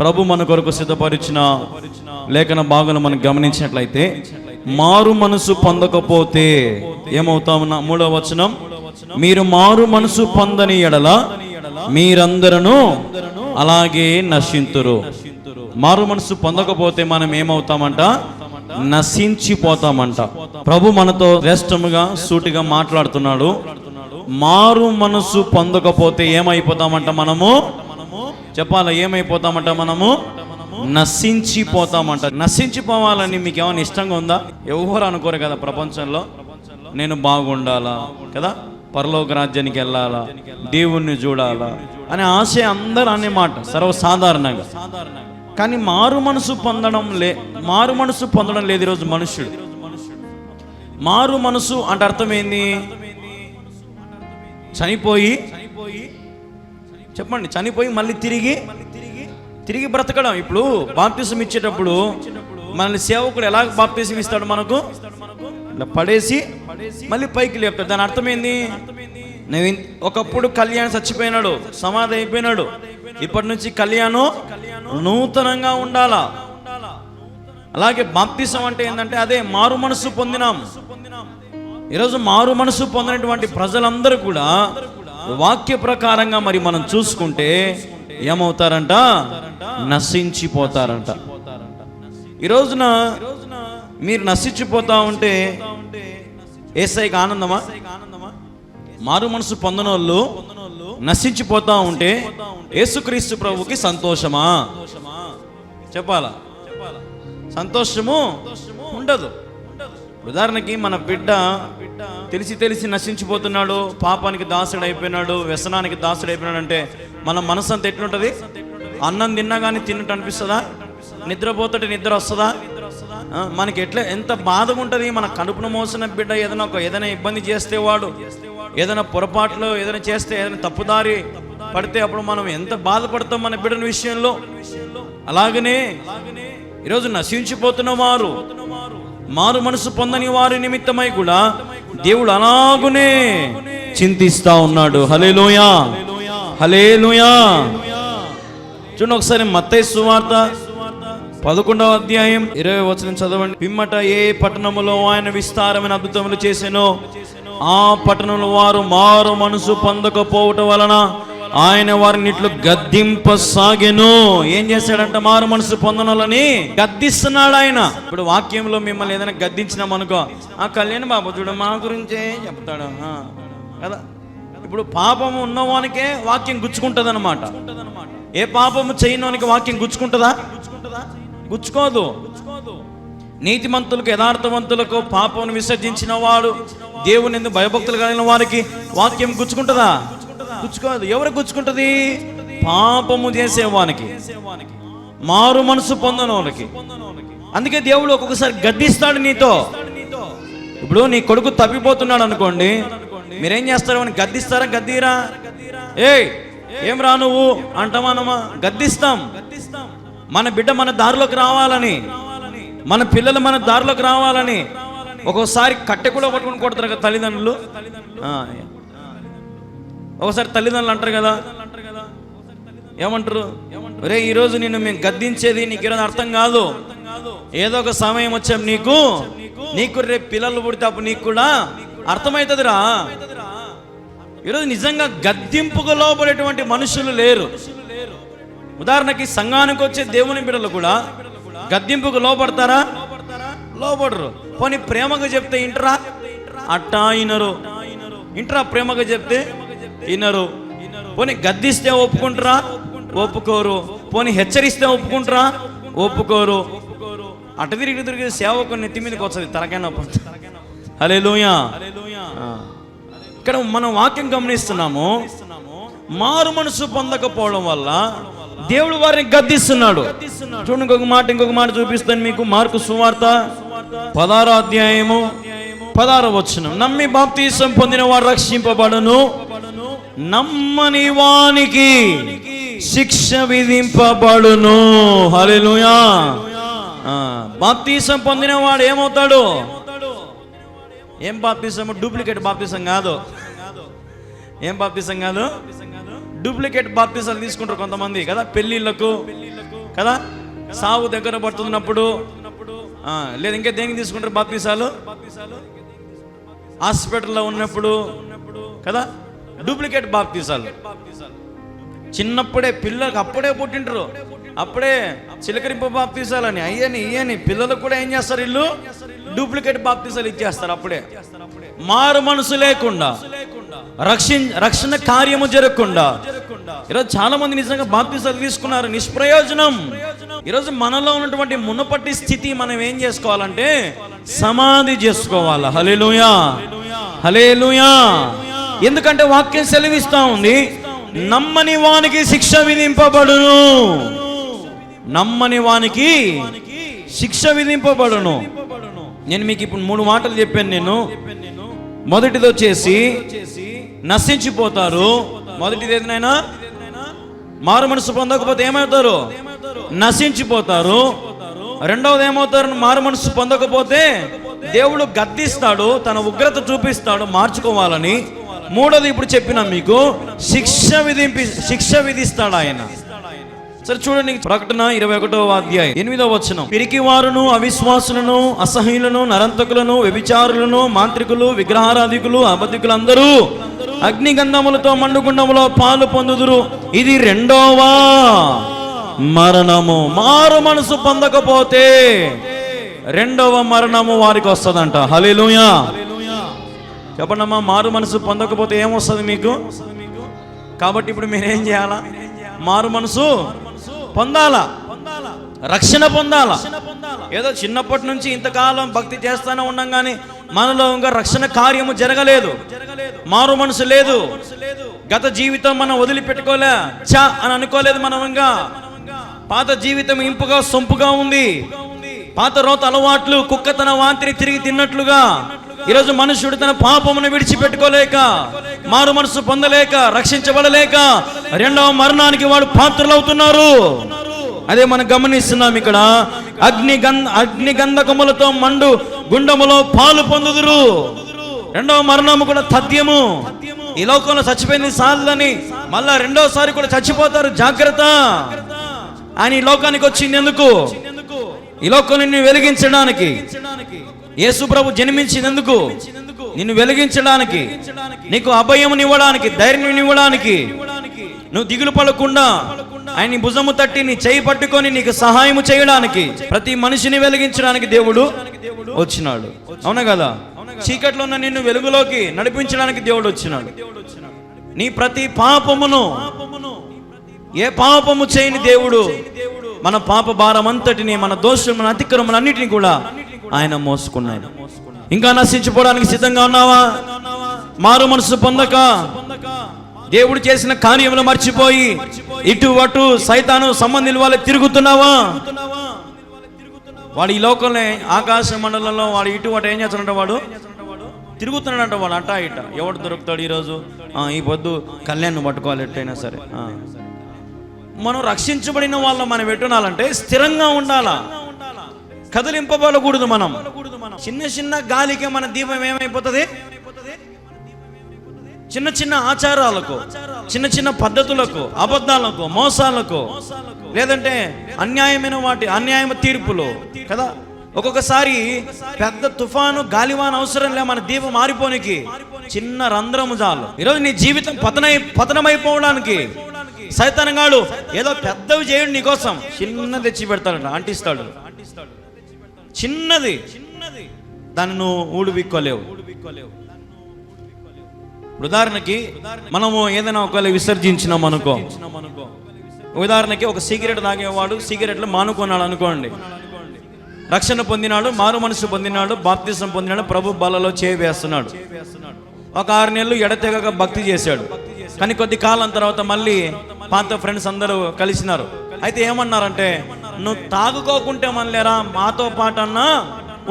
ప్రభు మన కొరకు సిద్ధపరిచిన లేఖన భాగం మనం గమనించినట్లయితే మారు మనసు పొందకపోతే ఏమవుతామన్నా మూడవ వచనం? మీరు మారు మనసు పొందని ఎడల మీరందరూ అలాగే నశింతురు. మారు మనసు పొందకపోతే మనం ఏమవుతామంట? నశించిపోతామంట. ప్రభు మనతో శ్రేష్టముగా సూటిగా మాట్లాడుతున్నాడు. మారు మనసు పొందకపోతే ఏమైపోతామంట మనము? చెప్పాలా? ఏమైపోతామంట మనము? నశించిపోతామంట. నశించిపోవాలని మీకు ఏమైనా ఇష్టంగా ఉందా? ఎవరు అనుకోరు కదా ప్రపంచంలో? నేను బాగుండాలా? కదా? పరలోక రాజ్యానికి వెళ్ళాలా? దేవుణ్ణి చూడాలా? అనే ఆశ అందరూ అనే మాట సర్వసాధారణంగా. కానీ మారు మనసు పొందడం లే మారు మనసు పొందడం లేదు ఈరోజు మనుషుడు మారు మనసు అంటే అర్థం ఏంది? చనిపోయి చెప్పండి చనిపోయి మళ్ళీ తిరిగి తిరిగి బ్రతకడం. ఇప్పుడు బాప్తిసం ఇచ్చేటప్పుడు మనల్ని సేవకుడు ఎలా బాప్తిసం ఇస్తాడు మనకు? ఇట్లా పడేసి మళ్ళీ పైకి లేపుతాడు. దాని అర్థం ఏంది నేను ఒకప్పుడు కళ్యాణ్ చచ్చిపోయినాడు సమాధి అయిపోయినాడు. ఇప్పటి నుంచి కళ్యాణం నూతనంగా ఉండాలా? అలాగే బాప్తిసం అంటే ఏంటంటే అదే మారు మనసు పొందినాం. ఈరోజు మారు మనసు పొందినటువంటి ప్రజలందరూ కూడా వాక్య ప్రకారంగా మరి మనం చూసుకుంటే ఏమవుతారంట? నశించిపోతారంట. ఈ రోజున మీరు నశించిపోతా ఉంటే ఏసైకి ఆనందమా? మారు మనసు పొందనోళ్ళు నశించిపోతా ఉంటే యేసుక్రీస్తు ప్రభుకి సంతోషమా? చెప్పాలా? సంతోషము ఉండదు. ఉదాహరణకి మన బిడ్డ తెలిసి తెలిసి నశించిపోతున్నాడు పాపానికి దాసుడు అయిపోయినాడు వ్యసనానికి దాసుడు అయిపోయినాడు అంటే మన మనసు అంత ఎట్లుంటది? అన్నం తిన్నా కానీ తిన్నట్టు అనిపిస్తుందా? నిద్రపోతుంటే నిద్ర వస్తుందా? మనకి ఎట్లా ఎంత బాధగా ఉంటుంది మన కడుపును మోసిన బిడ్డ ఏదైనా ఒక ఏదైనా ఇబ్బంది చేస్తే వాడు ఏదైనా పొరపాట్లు ఏదైనా చేస్తే ఏదైనా తప్పుదారి పడితే అప్పుడు మనం ఎంత బాధపడతాం మన బిడ్డల విషయంలో? అలాగనే ఈరోజు నశించిపోతున్న వారు మారు మనసు పొందని వారి నిమిత్తమై కూడా దేవుడు అలాగునే చింతిస్తా ఉన్నాడు. హలేలోయా హలేలోయా చూడండి ఒకసారి మత్తే సువార్త పదకొండవ అధ్యాయం ఇరవై వచనం చదవండి. పిమ్మట ఏ పట్టణములో ఆయన విస్తారమైన అద్భుతములు చేసెనో ఆ పట్టణంలో వారు మారు మనసు పొందకపోవటం వలన ఆయన వారిని ఇట్లు గద్దింపసాగెను. ఏం చేశాడంట? మారు మనసు పొందనోళ్ళని గద్దిస్తున్నాడు ఆయన. ఇప్పుడు వాక్యంలో మిమ్మల్ని ఏదైనా గద్దించినాం అనుకో ఆ కళ్యాణ్ బాబు చూడు మా గురించే చెప్తాడు. కదా? ఇప్పుడు పాపము ఉన్నవానికే వాక్యం గుచ్చుకుంటది అనమాట ఏ పాపము చేయనోనికి వాక్యం గుచ్చుకుంటుందా? గుచ్చుకోదు. నీతిమంతులకు యథార్థవంతులకు పాపమును విసర్జించిన వాడు దేవుని ఎందుకు భయభక్తులు కలిగిన వారికి వాక్యం గుచ్చుకుంటుందా? గుచ్చుకోదు ఎవరు గుచ్చుకుంటది? పాపము చేసేవానికి. మారు మనసు పొందనోనికి. అందుకే దేవుడు ఒక్కొక్కసారి గద్దిస్తాడు నీతో. ఇప్పుడు నీ కొడుకు తప్పిపోతున్నాడు అనుకోండి. మీరేం చేస్తారు? అని గద్దిస్తారా? గద్దీరా? ఏయ్ ఏం రా నువ్వు? అంటామానమా గద్దిస్తాం. మన బిడ్డ మన దారిలోకి రావాలని. మన పిల్లలు మన దారిలోకి రావాలని. ఒక్కోసారి కట్టె కూడా పట్టుకుని కొడతారు కదా తల్లిదండ్రులు. ఒకసారి తల్లిదండ్రులు అంటారు కదా. ఏమంటారు? రే ఈరోజు నిన్ను మేము గద్దించేది నీకు ఈరోజు అర్థం కాదు. ఏదో ఒక సమయం వచ్చాం నీకు నీకు రేపు పిల్లలు పుడితే అప్పుడు నీకు కూడా అర్థమవుతుందిరా ఈరోజు నిజంగా గద్దింపుకు లోపడేటువంటి మనుషులు లేరు. ఉదాహరణకి సంఘానికి వచ్చే దేవుని బిడ్డలు కూడా గద్దింపుకు లోపడతారా లోపడరు పోనీ ప్రేమగా చెప్తే ఇంటరా? అట్టా ఇనరు. ఇంటరా ప్రేమగా చెప్తే? వినరు. పోనీ గద్దిస్తే ఒప్పుకుంటారా? ఒప్పుకోరు. పోనీ హెచ్చరిస్తే ఒప్పుకుంటారా? ఒప్పుకోరు. అటు తిరిగి తిరిగి సేవకు నెత్తి మీదకి వస్తుంది తలకాయ నొప్పి. హలే ఇక్కడ మనం వాక్యం గమనిస్తున్నాము. మారు మనసు పొందకపోవడం వల్ల దేవుడు వారిని గద్దిస్తున్నాడు. చూడండి ఇంకొక మాట ఇంకొక మాట చూపిస్తాను మీకు. మార్కు సువార్త పదారో అధ్యాయము పదారో వచ్చును నమ్మి బాప్తీసం పొందిన వాడు రక్షింపబడును. నమ్మని వానికి శిక్ష విధింపబడును. హలెలుయా బాప్తీసం పొందిన వాడు ఏమవుతాడు? ఏం బాప్తీసం డూప్లికేట్ బాప్తీసం కాదు. ఏం బాప్తీసం కాదు? డూప్లికేట్ బాప్తీసాలు తీసుకుంటారు కొంతమంది కదా? పెళ్ళిళ్ళకు కదా? సావు దగ్గర పడుతున్నప్పుడు లేదు ఇంకా దేనికి తీసుకుంటారు బాప్తీసాలు? హాస్పిటల్లో ఉన్నప్పుడు కదా? డూప్లికేట్ బాప్తీసాలు. చిన్నప్పుడే పిల్లలకు అప్పుడే పుట్టింటారు అప్పుడే చిలకరింపు బాప్తీసాలని అయ్యని ఇయ్యని పిల్లలకు కూడా ఏం చేస్తారు ఇల్లు డూప్లికేట్ బాప్తీసాలు ఇచ్చేస్తారు అప్పుడే. మారు మనసు లేకుండా రక్షించ రక్షణ కార్యము జరగకుండా. ఈరోజు చాలా మంది నిజంగా బాప్తీసాలు తీసుకున్నారు. నిష్ప్రయోజనం. ఈరోజు మనలో ఉన్నటువంటి మునపటి స్థితి మనం ఏం చేసుకోవాలంటే సమాధి చేసుకోవాలి. హలేలుయా హలేలుయా ఎందుకంటే వాక్యం సెలవిస్తా ఉంది నమ్మని వానికి శిక్ష విధింపబడును. నమ్మని వానికి శిక్ష విధింపబడును. నేను మీకు ఇప్పుడు మూడు మాటలు చెప్పాను నేను. మొదటిది వచ్చేసి నశించిపోతారు. మొదటిది ఏదైనా మారు మనసు పొందకపోతే ఏమవుతారు? నశించిపోతారు. రెండవది ఏమవుతారు? మారు మనసు పొందకపోతే దేవుడు గద్దిస్తాడు తన ఉగ్రత చూపిస్తాడు మార్చుకోవాలని. మూడోది ఇప్పుడు చెప్పిన మీకు శిక్ష విధింపి శిక్ష విధిస్తాడు ఆయన. సరే చూడండి ప్రకటన ఇరవై ఒకటో అధ్యాయం. ఎనిమిదో వచనం. పిరికి వారును అవిశ్వాసులను అసహ్యులను నరంతకులను వ్యభిచారులను మాంత్రికులు విగ్రహారాధికులు అబద్ధికులందరూ అగ్నిగంధములతో మండుగుండములో పాలు పొందుదురు. ఇది రెండోవా మరణము. మారు మనసు పొందకపోతే రెండవ మరణము వారికి వస్తుందంట. హలేలుయా చెప్పండమ్మా మారు మనసు పొందకపోతే ఏమొస్తుంది మీకు? కాబట్టి ఇప్పుడు మీరేం ఏం చేయాలా? మారు మనసు పొందాలా? రక్షణ పొందాలా? ఏదో చిన్నప్పటి నుంచి ఇంతకాలం భక్తి చేస్తానే ఉన్నాం కానీ మనలో ఇంకా రక్షణ కార్యము జరగలేదు. మారు మనసు లేదు. గత జీవితం మనం వదిలిపెట్టుకోలే. చా అని అనుకోలేదు మనం ఇంకా. పాత జీవితం ఇంపుగా సొంపుగా ఉంది. పాత రోత అలవాట్లు కుక్క తన వాంతిని తిరిగి తిన్నట్లుగా. ఈరోజు మనుషుడు తన పాపమును విడిచిపెట్టుకోలేక మారు మనసు పొందలేక రక్షించబడలేక రెండవ మరణానికి వాడు పాత్రలవుతున్నారు. అదే మనం గమనిస్తున్నాం ఇక్కడ. అగ్ని గంధ అగ్ని గంధకములతో మండు గుండములో పాలు పొందుదురు. రెండవ మరణము కూడా తథ్యము. ఈ లోకంలో చచ్చిపోయింది సాలని మళ్ళా రెండోసారి కూడా చచ్చిపోతారు. జాగ్రత్త. ఆయన ఈ లోకానికి వచ్చింది ఎందుకు? ఈ లోకం నిన్ను వెలిగించడానికి. యేసు ప్రభు జన్మించినందుకు నిన్ను వెలిగించడానికి నీకు అభయమునివ్వడానికి ధైర్యం నువ్వు దిగులు పడకుండా ఆయన భుజము తట్టి నీ చేయి పట్టుకొని నీకు సహాయము చేయడానికి ప్రతి మనిషిని వెలిగించడానికి దేవుడు వచ్చినాడు. అవునా కదా? చీకట్లో ఉన్న నిన్ను వెలుగులోకి నడిపించడానికి దేవుడు వచ్చినాడు. నీ ప్రతి పాపమును ఏ పాపము చేయని దేవుడు మన పాప భారం అంతటిని మన దోషం మన అతిక్రమం అన్నిటిని కూడా ఆయన మోసుకున్నాడు. ఇంకా నశించిపోవడానికి సిద్ధంగా ఉన్నావా? మారు మనసు పొందక. దేవుడు చేసిన కార్యములు మర్చిపోయి ఇటు అటు సైతాను సంబంధించిన వాళ్ళు తిరుగుతున్నావా? వాడు ఈ లోకంలో ఆకాశ మండలంలో వాడు ఇటు అటు ఏం చేస్తాడంట వాడు? తిరుగుతున్నాడంట వాడు అట ఇట. ఎవడు దొరుకుతాడు ఈరోజు? ఈ పొద్దు కళ్యాణ్ పట్టుకోవాలి ఎట్టయినా సరే. మనం రక్షించబడిన వాళ్ళు మనం పెట్టునాలంటే స్థిరంగా ఉండాలా? కదిలింపబడకూడదు మనం. చిన్న చిన్న గాలికి మన దీపం ఏమైపోతుంది? చిన్న చిన్న ఆచారాలకు చిన్న చిన్న పద్ధతులకు అబద్ధాలకు మోసాలకు లేదంటే అన్యాయమైన వాటి అన్యాయ తీర్పులు కదా? ఒక్కొక్కసారి పెద్ద తుఫాను గాలివాన అవసరం లే మన దీపం మారిపోనికి. చిన్న రంధ్రము చాలు. ఈరోజు నీ జీవితం పతనై పతనమైపోవడానికి సైతానగాడు ఏదో పెద్దవి చేయండి నీకోసం చిన్న తెచ్చి పెడతాడు అంటిస్తాడు. చిన్నది. చిన్నది దాన్ని నువ్వు ఊడిపిక్కోలేవు ఉదాహరణకి మనము ఏదైనా ఒకవేళ విసర్జించినాం అనుకో. ఉదాహరణకి ఒక సిగరెట్ తాగేవాడు సిగరెట్లు మానుకున్నాడు అనుకోండి. రక్షణ పొందినాడు మారు మనసు పొందినాడు బాప్తిసం పొందినాడు ప్రభు బలలో చేవేస్తున్నాడు ఒక ఆరు నెలలు ఎడతెగక భక్తి చేశాడు. కానీ కొద్ది కాలం తర్వాత మళ్ళీ పాత ఫ్రెండ్స్ అందరూ కలిసినారు. అయితే ఏమన్నారంటే నువ్వు తాగుకోకుంటే మనలేరా? మాతో పాటు అన్నా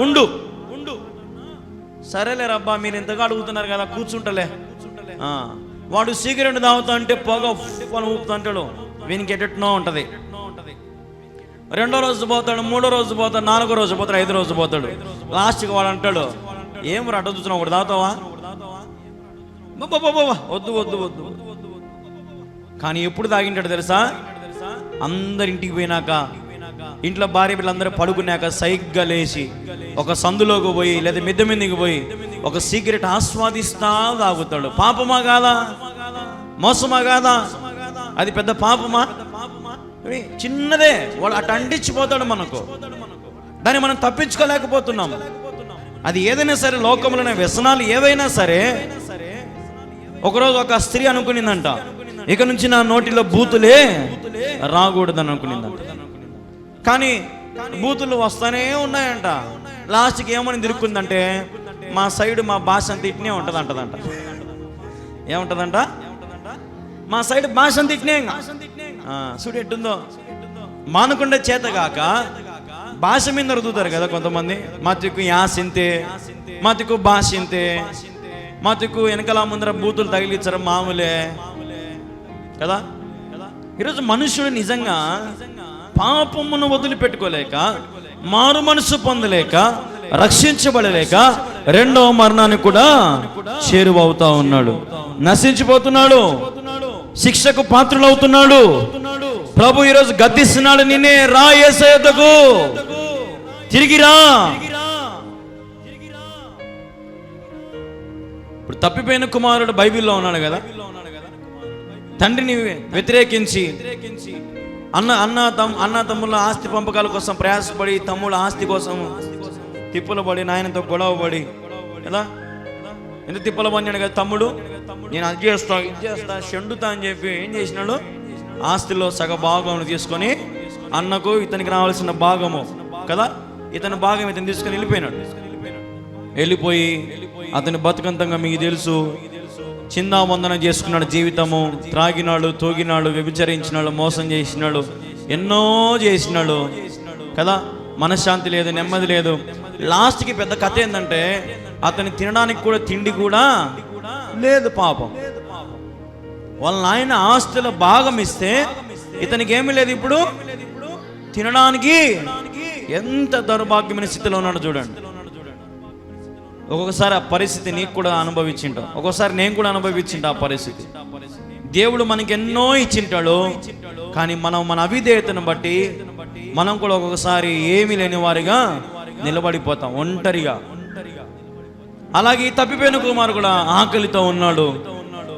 ఉండు. ఉండు సరేలే రబ్బా మీరు ఇంతగా అడుగుతున్నారు కదా కూర్చుంటలే. వాడు సిగరెట్ తాగుతా అంటే పొగ ఫుల్ ఊపుతా అంటాడు వీనికి ఎటెట్నో ఉంటది. రెండో రోజు పోతాడు మూడో రోజు పోతాడు నాలుగో రోజు పోతాడు ఐదు రోజు పోతాడు. లాస్ట్కి వాడు అంటాడు ఏం రా అడ్డ చూస్తున్నావు ఒకటి తాగుతావా? వద్దు వద్దు వద్దు. కానీ ఎప్పుడు తాగింటాడు తెలుసా? అందరి ఇంటికి పోయినాక ఇంట్లో భార్య పిల్లలందరూ పడుకున్నాక సైగ్గా లేచి ఒక సందులోకి పోయి లేదా మిద్దె మీదకి పోయి ఒక సీక్రెట్ ఆస్వాదిస్తా తాగుతాడు. పాపమా కాదా? మోసమా కాదా? అది పెద్ద పాపమా? చిన్నదే. వాడు అటు అంటించిపోతాడు మనకు. దాన్ని మనం తప్పించుకోలేకపోతున్నాం. అది ఏదైనా సరే లోకంలోనే వ్యసనాలు ఏవైనా సరే ఒకరోజు ఒక స్త్రీ అనుకునిందంట. ఇక నుంచి నా నోటిలో బూతులే రాకూడదని అనుకునిందంట కానీ బూతులు వస్తూనే ఉన్నాయంట. లాస్ట్కి ఏమని తిరుక్కుందంటే మా సైడ్ మా భాష అంత ఇట్నే ఉంటుంది అంటదంట ఏముంటదంట? మా సైడ్ భాష అంత ఇట్నే ఇంకా. ఆ, చూడు ఎట్టుందో? మానకుండా చేతగాక భాష మీద రుదుతారు కదా కొంతమంది. మతికు యాసింతే మతికు భాషింతే మతికు వెనకల వెనకాల ముందర బూతులు తగిలించడం మామూలే. కదా? ఈరోజు మనుషుడు నిజంగా పాపమును వదిలిపెట్టుకోలేక మారు మనసు పొందలేక రక్షించబడలేక రెండవ మరణానికి కూడా చేరువవుతా ఉన్నాడు. నశించిపోతున్నాడు. శిక్షకు పాత్రులవుతున్నాడు. ప్రభు ఈరోజు గద్దిస్తున్నాడు నిన్నే రా ఏసయ్యకు తిరిగిరా ఇప్పుడు తప్పిపోయిన కుమారుడు బైబిల్లో ఉన్నాడు కదా. తండ్రిని వ్యతిరేకించి అన్న అన్న తమ్ అన్న తమ్ముళ్ళ ఆస్తి పంపకాల కోసం ప్రయాసపడి తమ్ముళ్ళ ఆస్తి కోసం తిప్పులు పడి నాయనతో గొడవ పడి ఎలా? ఎంత తిప్పలు పడినాడు కదా తమ్ముడు? నేను అది చేస్తా ఇది చేస్తా షండుతా అని చెప్పి ఏం చేసినాడు? ఆస్తిలో సగ భాగం తీసుకొని అన్నకు ఇతనికి రావాల్సిన భాగము కదా? ఇతని భాగం ఇతను తీసుకొని వెళ్ళిపోయినాడు. వెళ్ళిపోయి అతని బతుకంతంగా మీకు తెలుసు చిందా వందనం చేసుకున్నాడు జీవితము త్రాగినాడు తోగినాడు వ్యభిచరించినాడు మోసం చేసినాడు ఎన్నో చేసినాడు. కదా? మనశ్శాంతి లేదు నెమ్మది లేదు. లాస్ట్కి పెద్ద కథ ఏంటంటే అతని తినడానికి కూడా తిండి కూడా లేదు పాపం. వాళ్ళ నాయన ఆస్తుల భాగం ఇస్తే ఇతనికి ఏమి లేదు ఇప్పుడు. తినడానికి ఎంత దౌర్భాగ్యమైన స్థితిలో ఉన్నాడు చూడండి. ఒక్కొక్కసారి ఆ పరిస్థితి నీకు కూడా అనుభవించింటావు. ఒక్కొక్కసారి నేను కూడా అనుభవించింటా ఆ పరిస్థితి. దేవుడు మనకి ఎన్నో ఇచ్చింటాడు కానీ మనం మన అవిధేయతను బట్టి మనం కూడా ఒక్కొక్కసారి ఏమీ లేని వారిగా నిలబడిపోతాం ఒంటరిగా. అలాగే ఈ తప్పిపోయిన కుమారు కూడా ఆకలితో ఉన్నాడు.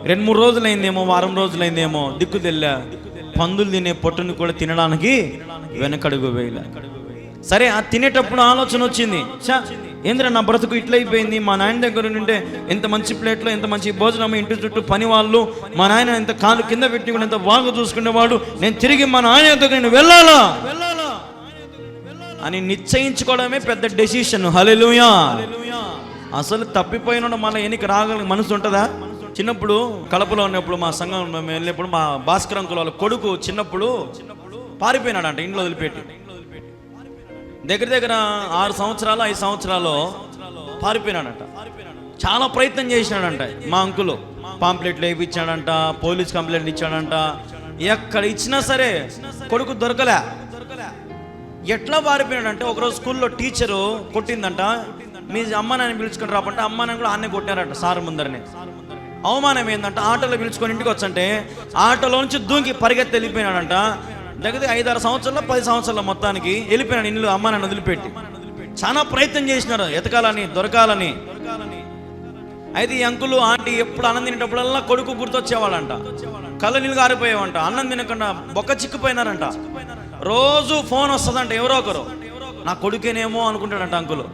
రెండు మూడు రోజులైందేమో వారం రోజులైందేమో దిక్కు తెల్లా. పందులు తినే పొట్టుని కూడా తినడానికి వెనకడుగు వేయలే. సరే ఆ తినేటప్పుడు ఆలోచన వచ్చింది. చా ఏంద్ర నా బ్రతుకు ఇట్లయిపోయింది? మా నాయన దగ్గర నుండే ఎంత మంచి ప్లేట్లో ఎంత మంచి భోజనం ఇంటి చుట్టూ పని వాళ్ళు మా నాయన ఎంత కాలు కింద పెట్టి కూడా ఎంత బాగా చూసుకునేవాడు నేను తిరిగి మా నాయన దగ్గర నేను వెళ్ళాలా? అని నిశ్చయించుకోవడమే పెద్ద డెసిషన్ హలెలుయా అసలు తప్పిపోయిన మళ్ళీ ఎన్నిక రాగల మనసు ఉంటుందా? చిన్నప్పుడు కడపలో ఉన్నప్పుడు మా సంఘం వెళ్ళినప్పుడు మా భాస్కర్ అంకుల వాళ్ళ కొడుకు చిన్నప్పుడు పారిపోయినాడంట ఇంట్లో వదిలిపెట్టి. దగ్గర దగ్గర ఆరు సంవత్సరాలు ఐదు సంవత్సరాలు పారిపోయినాడంట. చాలా ప్రయత్నం చేసినాడంట మా అంకులు. పాంప్లెట్లు వేయించాడంట పోలీస్ కంప్లైంట్ ఇచ్చాడంట. ఎక్కడ ఇచ్చినా సరే కొడుకు దొరకలే. ఎట్లా పారిపోయినాడంటే ఒకరోజు స్కూల్లో టీచరు కొట్టిందంట. మీ అమ్మ నాన్న పిలుచుకొని రాపంటే అమ్మ నాన్న కూడా అన్నే కొట్టారంట సార్ ముందరనే. అవమానం ఏంటంటే ఆటోలో పిలుచుకొని ఇంటికి వచ్చంటే ఆటోలో నుంచి దూకి పరిగెత్తి వెళ్ళిపోయినాడంట. దగ్గర ఐదారు సంవత్సరాలు పది సంవత్సరాల మొత్తానికి వెళ్ళిపోయినాడు ఇల్లు అమ్మ నన్ను వదిలిపెట్టి. చాలా ప్రయత్నం చేసినారు ఎతకాలని దొరకాలని. అయితే ఈ అంకులు ఆంటీ ఎప్పుడు అన్నం తినేటప్పుడల్లా కొడుకు గుర్తొచ్చేవాళ్ళంట. కళ్ళ నీళ్ళు గారిపోయేవంట. అన్నం తినకుండా బొక్క చిక్కుపోయినారంట. రోజు ఫోన్ వస్తుందంట ఎవరో ఒకరు. నా కొడుకేనేమో అనుకుంటాడంట అంకులు.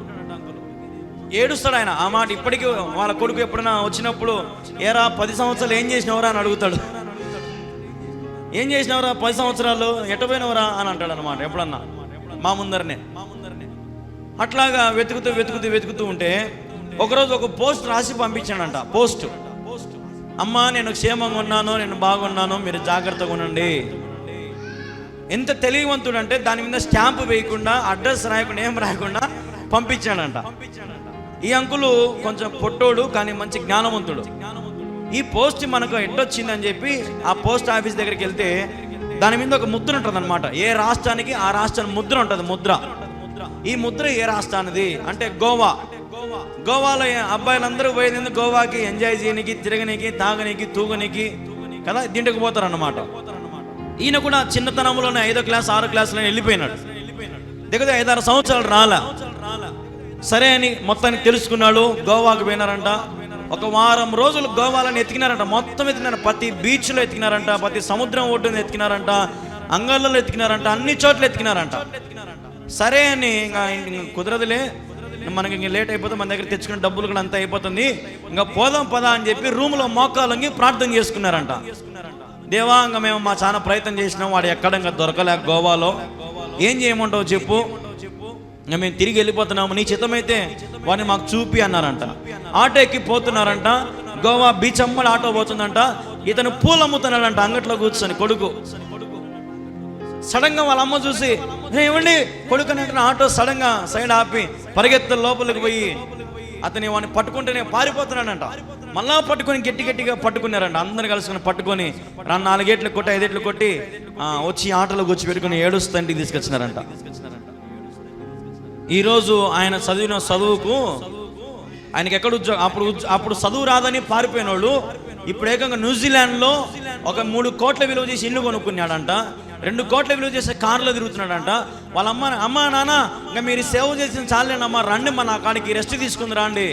ఏడుస్తాడు ఆయన. ఆ మాట ఇప్పటికీ వాళ్ళ కొడుకు ఎప్పుడైనా వచ్చినప్పుడు ఏరా పది సంవత్సరాలు ఏం చేసినవరా? అని అడుగుతాడు. ఏం చేసినవరా? పది సంవత్సరాలు ఎట్టపోయినవరా అని అంటాడు అనమాట ఎప్పుడన్నా? మా ముందరనే. అట్లాగా వెతుకుతూ వెతుకుతూ వెతుకుతూ ఉంటే ఒకరోజు ఒక పోస్ట్ రాసి పంపించాడంట. పోస్ట్. పోస్ట్ అమ్మా నేను క్షేమంగా ఉన్నాను నేను బాగున్నాను మీరు జాగ్రత్తగా ఉండండి. ఎంత తెలివివంతుడు అంటే దాని మీద స్టాంప్ వేయకుండా అడ్రస్ రాయకుండా ఏం రాయకుండా పంపించాడంట. ఈ అంకులు కొంచెం పొట్టోడు కానీ మంచి జ్ఞానవంతుడు జ్ఞానవంతుడు. ఈ పోస్ట్ మనకు ఎట్టొచ్చిందని చెప్పి ఆ పోస్ట్ ఆఫీస్ దగ్గరికి వెళ్తే దాని మీద ఒక ముద్ర ఉంటుంది అనమాట ఏ రాష్ట్రానికి ఆ రాష్ట్రానికి ముద్ర ఉంటుంది ముద్ర. ఈ ముద్ర ఏ రాష్ట్రానిది? అంటే గోవా. గోవాలో అబ్బాయిలందరూ పోయేది గోవాకి ఎంజాయ్ చేయనికి తిరగనీకి తాగనీకి తూగనీకి కదా దీంట్లోకి పోతారు అన్నమాట ఈయన కూడా చిన్నతనంలోనే ఐదో క్లాస్ ఆరో క్లాస్లో వెళ్ళిపోయినాడు. దిగదే ఐదారు సంవత్సరాలు రాలా. సరే అని మొత్తానికి తెలుసుకున్నాడు గోవాకు పోయినారంట. ఒక వారం రోజులు గోవాలను ఎతికినారంట. మొత్తం ఎతికినారు ప్రతి బీచ్లో ఎతికినారంట. ప్రతి సముద్రం ఒడ్డున ఎతికినారంట. అంగళ్ళలో ఎతికినారంట. అన్ని చోట్ల ఎతికినారంట. సరే అని ఇంకా కుదరదులే. మనకి ఇంక లేట్ అయిపోతే మన దగ్గర తెచ్చుకున్న డబ్బులు కూడా అంతా అయిపోతుంది. ఇంకా పోదాం పదా అని చెప్పి రూమ్లో మోకాలంగి ప్రార్థన చేసుకున్నారంట. దేవా ఇంకా మేము మా చాలా ప్రయత్నం చేసినాం. వాడు ఎక్కడ ఇంకా దొరకలేక గోవాలో. ఏం చేయమంటావు చెప్పు? ఇంకా మేము తిరిగి వెళ్ళిపోతున్నాము. నీ చిత్తమైతే వాడిని మాకు చూపి అన్నారంట. ఆటో ఎక్కి పోతున్నారంట. గోవా బీచ్ అమ్మడి ఆటో పోతుందంట. ఇతను పూలు అమ్ముతున్నాడంట. అంగట్లో కూర్చొని కొడుకు. సడన్గా వాళ్ళ అమ్మ చూసి "ఏ, ఏమండి? కొడుకు అంటున్న ఆటో సడన్గా సైడ్ ఆపి పరిగెత్త లోపలికి పోయి అతని వాడిని పట్టుకుంటేనే పారిపోతున్నాడంట. మళ్ళా పట్టుకొని గట్టి గట్టిగా పట్టుకున్నారంట. అందరు కలుసుకొని పట్టుకొని రా నాలుగేట్లు కొట్టి ఐదేట్లు కొట్టి వచ్చి ఆటలో కూర్చి పెట్టుకుని ఏడుస్తూ ఇంటికి తీసుకొచ్చినారంట. ఈరోజు ఆయన చదివిన చదువుకు ఆయనకి ఎక్కడ ఉద్యోగం అప్పుడు అప్పుడు చదువు రాదని పారిపోయిన వాళ్ళు ఇప్పుడు ఏకంగా న్యూజిలాండ్లో ఒక మూడు కోట్ల విలువ చేసి ఇల్లు కొనుక్కున్నాడంట. రెండు కోట్ల విలువ చేసే కార్లో తిరుగుతున్నాడంట. వాళ్ళ అమ్మ అమ్మ నాన్న ఇంకా మీరు సేవ చేసిన చాలేనమ్మ రండి మా నా కాడికి రెస్ట్ తీసుకుంది రండి.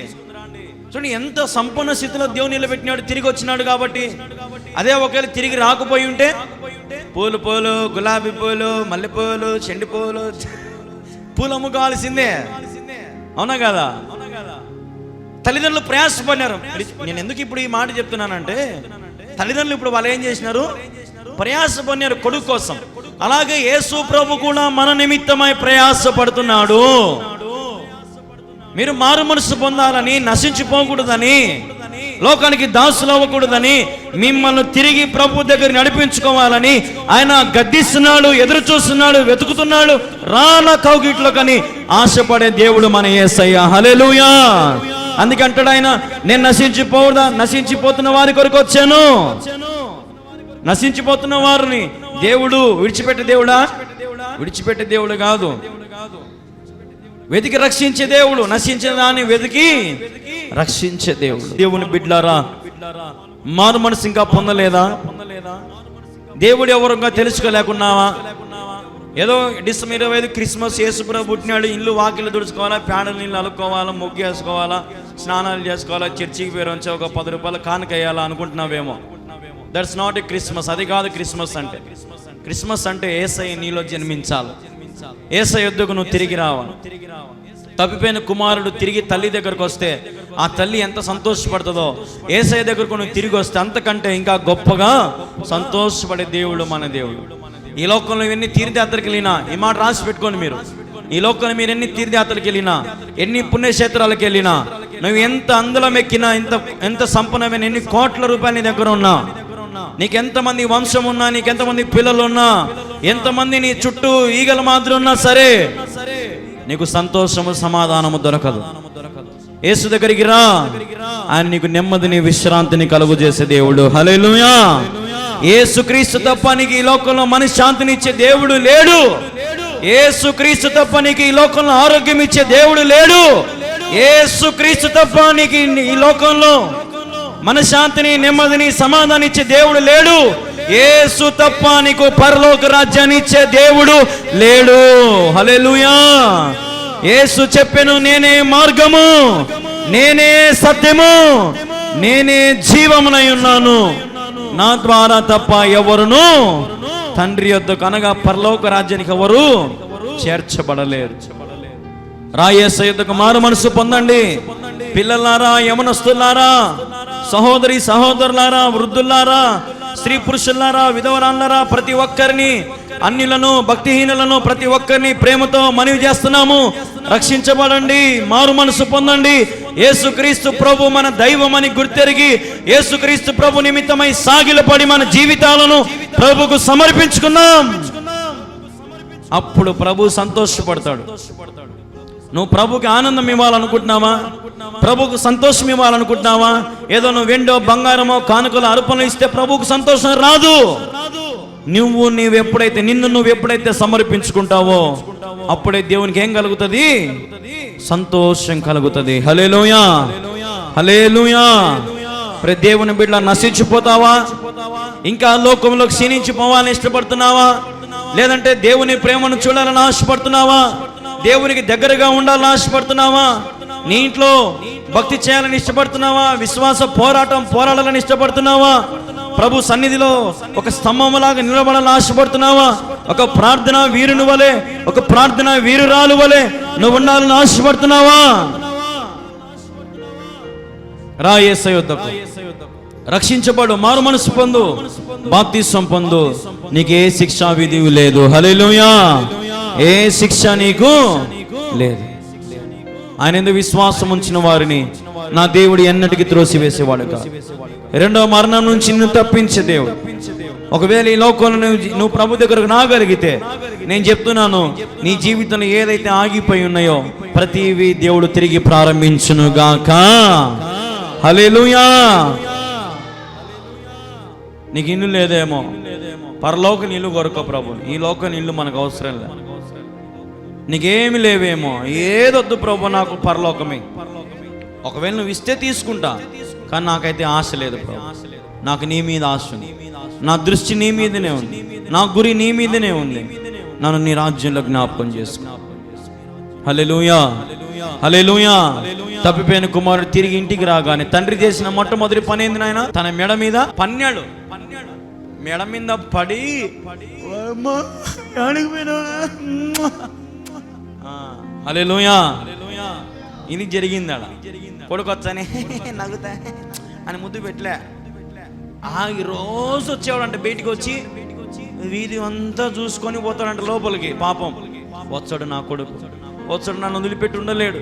చూడండి ఎంత సంపన్న స్థితిలో దేవుని నిలబెట్టినాడు తిరిగి వచ్చినాడు కాబట్టి. అదే ఒకవేళ తిరిగి రాకపోయి ఉంటే పూలు పూలు గులాబీ పూలు మల్లెపూలు చెండి పూలు పూలు అమ్ముకోవాల్సిందే అవునా కదా? తల్లిదండ్రులు ప్రయాసపడినారు. నేను ఎందుకు ఇప్పుడు ఈ మాట చెప్తున్నానంటే తల్లిదండ్రులు ఇప్పుడు వాళ్ళు ఏం చేసినారు? ప్రయాసపడినారు కొడుకు కోసం. అలాగే యేసు ప్రభు కూడా మన నిమిత్తమై ప్రయాసపడుతున్నాడు. మీరు మారు మనసు పొందాలని నశించిపోకూడదని లోకానికి దాసులు అవ్వకూడదని మిమ్మల్ని తిరిగి ప్రభు దగ్గర నడిపించుకోవాలని ఆయన గద్దిస్తున్నాడు ఎదురు చూస్తున్నాడు వెతుకుతున్నాడు రాన కౌగిట్లో కానీ ఆశపడే దేవుడు మన యేసయ్య. హలెలుయా అందుకే అంటాడు ఆయన నేను నశించిపోదా నశించిపోతున్న వారి కొరకు వచ్చాను. నశించిపోతున్న వారిని దేవుడు విడిచిపెట్టే దేవుడా? విడిచిపెట్టే దేవుడు కాదు. వెతికి రక్షించే దేవుడు నశించిన దాన్ని వెతికి రక్షించే దేవుడు. దేవుని బిడ్లారా మారు మనసు ఇంకా పొందలేదా? దేవుడు ఎవరుగా తెలుసుకోలేకున్నావా? ఏదో డిసెంబర్ ఇరవై ఐదు క్రిస్మస్ యేసుప్రభు పుట్టినాడు ఇల్లు వాకిలు తుడుచుకోవాలా ప్యాడలు నీళ్ళు అలుక్కోవాలా ముగ్గు వేసుకోవాలా స్నానాలు చేసుకోవాలా చర్చికి పేరు వచ్చి ఒక పది రూపాయలు కానుకేయాలా అనుకుంటున్నావేమో. దట్స్ నాట్ ఏ క్రిస్మస్ అది కాదు క్రిస్మస్ అంటే. క్రిస్మస్ అంటే ఏసై నీలో జన్మించాలి. ఏసై యుద్ధకు నువ్వు తిరిగి రావాలి. తప్పిపోయిన కుమారుడు తిరిగి తల్లి దగ్గరకు వస్తే ఆ తల్లి ఎంత సంతోషపడుతుందో. ఏసఐ దగ్గరకు నువ్వు తిరిగి వస్తే అంతకంటే ఇంకా గొప్పగా సంతోషపడే దేవుడు మన దేవుడు. ఈ లోకంలో ఎన్ని తీర్థయాత్రకి వెళ్ళినా ఈ మాట రాసి పెట్టుకోండి మీరు. ఈ లోకంలో మీరు ఎన్ని తీర్థయాత్రలకు వెళ్ళినా ఎన్ని పుణ్యక్షేత్రాలకు వెళ్ళినా నువ్వు ఎంత అందులో ఎక్కినా ఎంత ఎంత సంపన్నమైన ఎన్ని కోట్ల రూపాయలు నీ దగ్గర ఉన్నా నీకెంతమంది వంశం ఉన్నా నీకెంతమంది పిల్లలు ఉన్నా ఎంతమంది నీ చుట్టూ ఈగల మాదిరి ఉన్నా సరే నీకు సంతోషము సమాధానము దొరకదు. యేసు దగ్గరికి రా. ఆయన నీకు నెమ్మదిని విశ్రాంతిని కలుగు చేసే దేవుడు. హలో ఏసుక్రీస్తు తప్ప నీకు ఈ లోకంలో మనశ్శాంతిని ఇచ్చే దేవుడు లేడు. ఏసుక్రీస్తు తప్ప నీకు ఈ లోకంలో ఆరోగ్యం ఇచ్చే దేవుడు లేడు. ఏసుక్రీస్తు తప్ప నీకు ఈ లోకంలో మనశ్శాంతిని నెమ్మదిని సమాధానం ఇచ్చే దేవుడు లేడు. ఏసు తప్ప నీకు పరలోక రాజ్యాన్ని ఇచ్చే దేవుడు లేడు. హలెలుయా ఏసు చెప్పెను నేనే మార్గము నేనే సత్యము నేనే జీవమునై ఉన్నాను. నా ద్వారా తప్ప ఎవరును తండ్రి యొద్దకు అనగా పరలోక రాజ్యానికి ఎవరు చేర్చబడలేరు రాయేస యుద్ధకు మారు మనసు పొందండి. పిల్లలారా యమనస్తులారా సహోదరి సహోదరులారా వృద్ధులారా స్త్రీ పురుషులారా విధవరాళ్ళారా ప్రతి ఒక్కరిని అన్యులను భక్తిహీనులను ప్రతి ఒక్కరిని ప్రేమతో మనవి చేస్తున్నాము. రక్షించబడండి మారు మనసు పొందండి. యేసుక్రీస్తు ప్రభు మన దైవమని గుర్తెరిగి యేసుక్రీస్తు ప్రభు నిమిత్తమై సాగిలపడి మన జీవితాలను ప్రభుకు సమర్పించుకున్నాం. అప్పుడు ప్రభు సంతోషపడతాడు. నువ్వు ప్రభుకి ఆనందం ఇవ్వాలనుకుంటున్నావా? ప్రభుకు సంతోషం ఇవ్వాలనుకుంటున్నావా? ఏదో నువ్వు వెండో బంగారమో కానుకలు అర్పణలు ఇస్తే ప్రభుకు సంతోషం రాదు. నువ్వు నీవు ఎప్పుడైతే నిన్ను నువ్వు ఎప్పుడైతే సమర్పించుకుంటావో అప్పుడే దేవునికి ఏం కలుగుతుంది? సంతోషం కలుగుతుంది. హలేలుయా హలేలుయా ప్రతి దేవుని బిడ్డ నశించిపోతావా? ఇంకా లోకంలో క్షీణించిపోవాలని ఇష్టపడుతున్నావా? లేదంటే దేవుని ప్రేమను చూడాలని ఆశపడుతున్నావా? దేవునికి దగ్గరగా ఉండాలని ఆశపడుతున్నావా? నీ ఇంట్లో భక్తి చేయాలని ఇష్టపడుతున్నావా? విశ్వాస పోరాటం పోరాడాలని ఇష్టపడుతున్నావా? ప్రభు సన్నిధిలో ఒక స్తంభంలాగా నిలబడాలని ఆశపడుతున్నావా? ఒక ప్రార్థన వీరుని వలె ఒక ప్రార్థన వీరురాలు వలె నువ్వు ఉండాలని ఆశపడుతున్నావా? రా యేసయ్య వద్దకు రక్షించబడు మారు మనసు పొందు బాప్తిస్వం పొందు. నీకు ఏ శిక్షా విధి లేదు. హలేలుయా ఏ శిక్ష నీకు లేదు. ఆయన ఎందుకు విశ్వాసం ఉంచిన వారిని నా దేవుడు ఎన్నటికి త్రోసివేసేవాడు కాదు రెండవ మరణం నుంచి నిన్ను తప్పించే దేవుడు. ఒకవేళ ఈ లోకంలో నువ్వు నువ్వు ప్రభు దగ్గరకు నాగలిగితే నేను చెప్తున్నాను నీ జీవితంలో ఏదైతే ఆగిపోయి ఉన్నాయో ప్రతివి దేవుడు తిరిగి ప్రారంభించునుగాక. గాక నీకు ఇల్లు లేదేమో. పరలోక నీళ్ళు కొరక ప్రభు. ఈ లోక నీళ్ళు మనకు అవసరం లేదు నీకేమి లేవేమో. ఏదొద్దు ప్రభు నాకు పరలోకమే. ఒకవేళ నువ్వు ఇస్తే తీసుకుంటా. కానీ నాకైతే ఆశ లేదు నాకు నీ మీద ఆశ ఉంది. నా దృష్టి నీ మీదనే ఉంది. నా గురి నీ మీదనే ఉంది. నన్ను నీ రాజ్యంలో జ్ఞాపకం చేసుకో. హల్లెలూయా. హల్లెలూయా. తప్పిపోయిన కుమారుడు తిరిగి ఇంటికి రాగానే తండ్రి చేసిన మొట్టమొదటి పని ఏంది నాయన? తన మెడ మీద పన్నాడు. మెడ మీద పడి "అమ్మా, యాడికి పోయినావురా?" ఆ, హల్లెలూయా ఇది జరిగింది ఆడ కొడుకొచ్చని నవ్వుతా. అని ముద్దు పెట్టలే. ఆ రోజు వచ్చేవాడంట బయటికి వచ్చి వీధి అంతా చూసుకొని పోతాడంట లోపలికి పాపం. వచ్చాడు నా కొడుకు. వచ్చాడు నన్ను వదిలిపెట్టి ఉండలేడు.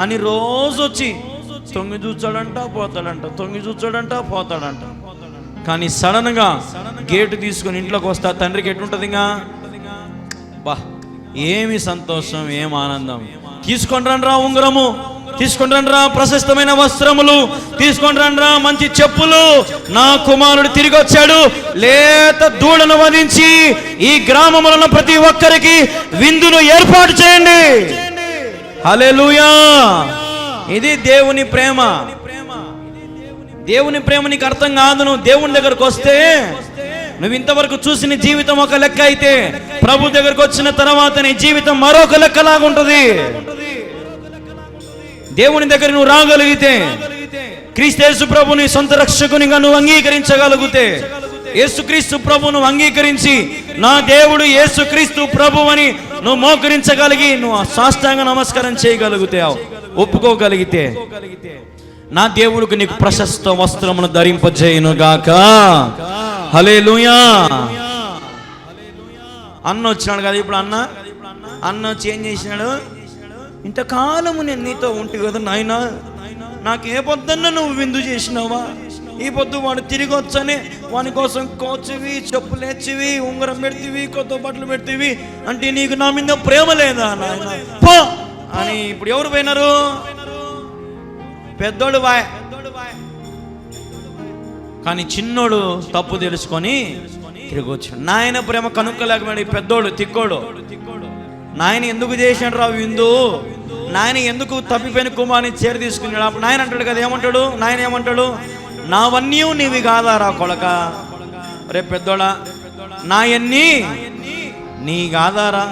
అని రోజు వచ్చి తొంగి చూచాడంట పోతాడంట. తొంగి చూచాడంట పోతాడంట. కానీ సడన్గా గేటు తీసుకొని ఇంట్లోకి వస్తా తండ్రికి ఎట్లుంటది ఇంకా బా ఏమి సంతోషం ఏం ఆనందం. తీసుకొని రండ్రా ఉంగరము తీసుకొని రండ్రా ప్రశస్తమైన వస్త్రములు తీసుకొని రండ్రా మంచి చెప్పులు. నా కుమారుడు తిరిగి వచ్చాడు లేత దూడను వధించి ఈ గ్రామములను ప్రతి ఒక్కరికి విందును ఏర్పాటు చేయండి. హలెలుయా ఇది దేవుని ప్రేమ. దేవుని ప్రేమ నీకు అర్థం కాదు. నువ్వు దేవుని దగ్గరకు వస్తే నువ్వు ఇంతవరకు చూసిన జీవితం ఒక లెక్క అయితే ప్రభు దగ్గరకు వచ్చిన తర్వాత నీ జీవితం మరొక లెక్కలాగా ఉంటుంది. దేవుని దగ్గర నువ్వు రాగలిగితే క్రీస్తేసు ప్రభుని సొంత రక్షకునిగా నువ్వు అంగీకరించగలిగితే యేసుక్రీస్తు ప్రభును అంగీకరించి నా దేవుడు యేసుక్రీస్తు ప్రభు అని నువ్వు మోకరించగలిగి నువ్వు సాష్టాంగ నమస్కారం చేయగలుగుతావు ఒప్పుకోగలిగితే. నా దేవుడికి నీకు ప్రశస్త వస్త్రమును ధరింపజేయును గాక హలే అన్న వచ్చినాడు కదా ఇప్పుడు అన్న? అన్న వచ్చి ఏం చేసినాడు? ఇంతకాలము నేను నీతో ఉంటే కదా నాయన నాకు ఏ పొద్దున్న నువ్వు విందు చేసినావా? ఈ పొద్దు వాడు తిరిగి వచ్చని వాని కోసం కోచివి చెప్పులు ఎచ్చివి ఉంగరం పెడితివి కొత్త బట్టలు పెడితివి అంటే నీకు నా మీద ప్రేమ లేదా నాయన? పో! అని ఇప్పుడు ఎవరు పోయినారు? పెద్దోడు బాయ్ కానీ చిన్నోడు తప్పు తెలుసుకొని తిరిగి వచ్చాడు నాయన ప్రేమ కనుక్కలేకపోయాడు ఈ పెద్దోడు తిక్కోడు. నాయన ఎందుకు చేశాడు రా విందు? నాయన ఎందుకు తప్పిపోయిన కుమార్ని చేరి తీసుకున్నాడు? అప్పుడు నాయన అంటాడు కదా ఏమంటాడు? నాయన ఏమంటాడు? నావన్నీ నీవి కాదారా కొడక? రే పెద్దోడా నాయన్ని నీ కాదారా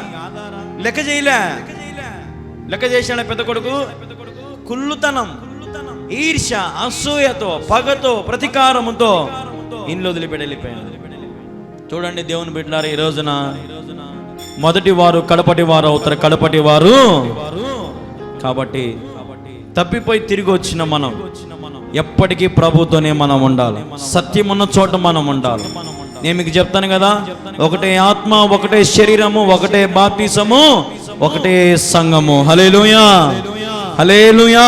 లెక్క చేయలే. లెక్క చేశాడు పెద్ద కొడుకు? కుళ్ళుతనం ఈర్ష అసూయతో పగతో ప్రతీకారంతో ఇంట్లో వదిలిపెట్టి వెళ్ళిపోయాడు. చూడండి దేవుని బిడ్డలారు ఈ రోజున మొదటి వారు కడపటి వారు అవుతారు కడపటి వారు కాబట్టి తప్పిపోయి తిరిగి వచ్చిన మనం ఎప్పటికీ ప్రభుతోనే మనం ఉండాలి. సత్యం ఉన్న చోట మనం ఉండాలి. నేను మీకు చెప్తాను కదా ఒకటే ఆత్మ ఒకటే శరీరము ఒకటే బాప్తీసము ఒకటే సంఘము. హలేలుయా హలేలుయా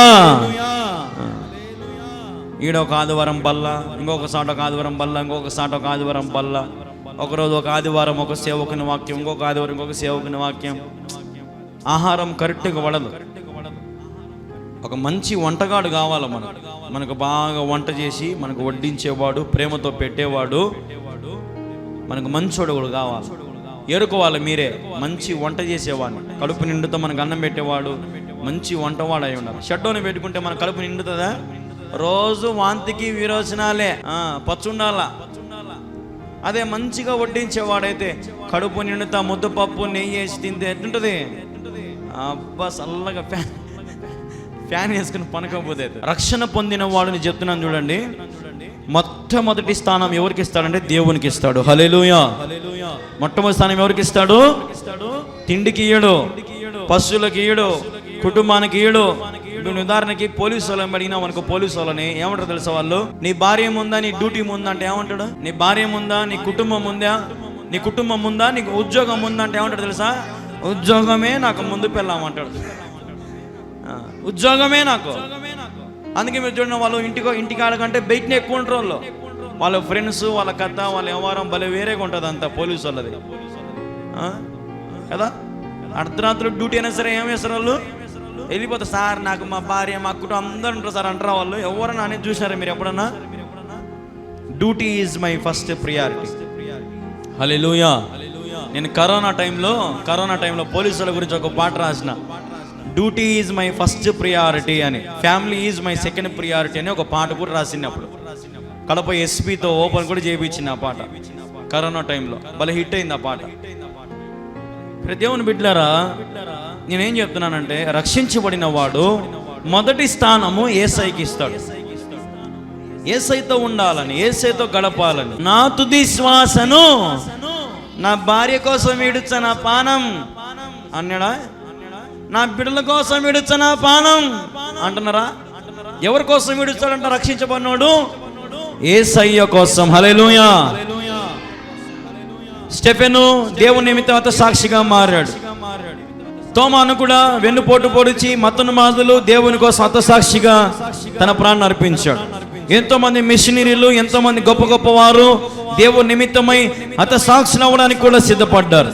ఈడొక ఆదివారం బల్ల ఇంకొక సాట ఒక ఆదివారం బల్ల ఇంకొక సాట ఒక ఆదివారం బల్ల. ఒకరోజు ఒక ఆదివారం ఒక సేవకుని వాక్యం ఇంకొక ఆదివారం ఇంకొక సేవకుని వాక్యం. ఆహారం కరెక్ట్గా పడదు ఒక మంచి వంటగాడు కావాలి మనకు. మనకు బాగా వంట చేసి మనకు వడ్డించేవాడు ప్రేమతో పెట్టేవాడు మనకు మంచోడు కూడా కావాలి ఏరుకోవాలి మీరే. మంచి వంట చేసేవాడిని. కడుపు నిండుతో మనకు అన్నం పెట్టేవాడు మంచి వంటవాడు అయి ఉండాలి. షడ్డోని పెట్టుకుంటే మన కడుపు నిండుతుందా? రోజు వాంతికి విరోచనాలే. ఆ, పచ్చుండాలా? అదే మంచిగా వడ్డించేవాడైతే కడుపు నిండుతా ముద్దపప్పు నెయ్యి వేసి తింటే ఎట్టుంటది అబ్బా చల్లగా ఫ్యాన్ ఫ్యాన్ వేసుకుని పనకపోతే రక్షణ పొందిన వాడిని చెప్తున్నాను చూడండి. మొట్టమొదటి స్థానం ఎవరికి ఇస్తాడంటే దేవునికి ఇస్తాడు. హలేలుయా మొట్టమొదటి స్థానం ఎవరికి ఇస్తాడు? తిండికి ఇయ్యడు పశువులకి ఇయ్యడు కుటుంబానికి ఇయ్యడు ఇప్పుడు ఉదాహరణకి పోలీసు వాళ్ళని అడిగినా మనకు పోలీసు వాళ్ళని ఏమంటారు తెలుసా వాళ్ళు? నీ భార్య ఉందా నీ డ్యూటీ ఉందా అంటే ఏమంటాడు? నీ భార్య ఉందా నీ కుటుంబం ఉందా? నీ కుటుంబం ఉందా నీకు ఉద్యోగం ఉందా అంటే ఏమంటాడు తెలుసా? ఉద్యోగమే నాకు ముందు పెళ్ళామంటాడు ఉద్యోగమే నాకు. అందుకే మీరు చూడండి వాళ్ళు ఇంటికో ఇంటికాడ కంటే బయటనే ఎక్కువ ఉంటారు వాళ్ళు. వాళ్ళ ఫ్రెండ్స్ వాళ్ళ కథ వాళ్ళ వ్యవహారం భలే వేరేగా ఉంటుంది అంత పోలీసు వాళ్ళది. కదా? అర్ధరాత్రులు డ్యూటీ అయినా సరే ఏం చేస్తారు వాళ్ళు? వెళ్ళిపోతారు సార్ నాకు మా భార్య మా కుటుంబం అందరూ ఉంటారు సార్ అంటారా వాళ్ళు? ఎవరన్నా అనేది చూసినారా మీరు ఎప్పుడన్నా? Duty is my first priority hallelujah నేను కరోనా టైంలో కరోనా టైంలో పోలీసుల గురించి ఒక పాట రాసిన. Duty is my first priority అని family is my second priority అని ఒక పాట కూడా రాసినప్పుడు. కడప ఎస్పీతో ఓపెన్ కూడా చేయించింది ఆ పాట. కరోనా టైంలో భలే హిట్ అయింది ఆ పాట. దేవుని బిడ్డలారా నేనేం చెప్తున్నానంటే రక్షించబడిన వాడు మొదటి స్థానము ఏసైకి ఇస్తాడు. ఏసైతో ఉండాలని ఏసైతో గడపాలని. నా తుది శ్వాసను నా భార్య కోసం విడుచ నా పానం. అన్నాడా? నా బిడ్డల కోసం విడుచ నా పానం. అంటున్నారా? ఎవరి కోసం విడుచాడంట? రక్షించబడినోడు ఏసయ్య కోసం. హల్లెలూయా. స్టెఫెను దేవుని నిమిత్తం అత సాక్షిగా మారాడు. తోమాను కూడా వెన్నుపోటు పొడిచి మతను మాదులు దేవుని కోసం హతసాక్షిగా తన ప్రాణం అర్పించాడు. ఎంతో మంది మిషనరీలు ఎంతో మంది గొప్ప గొప్ప వారు దేవుని నిమిత్తమై హతసాక్షులు అవ్వడానికి కూడా సిద్ధపడ్డారు.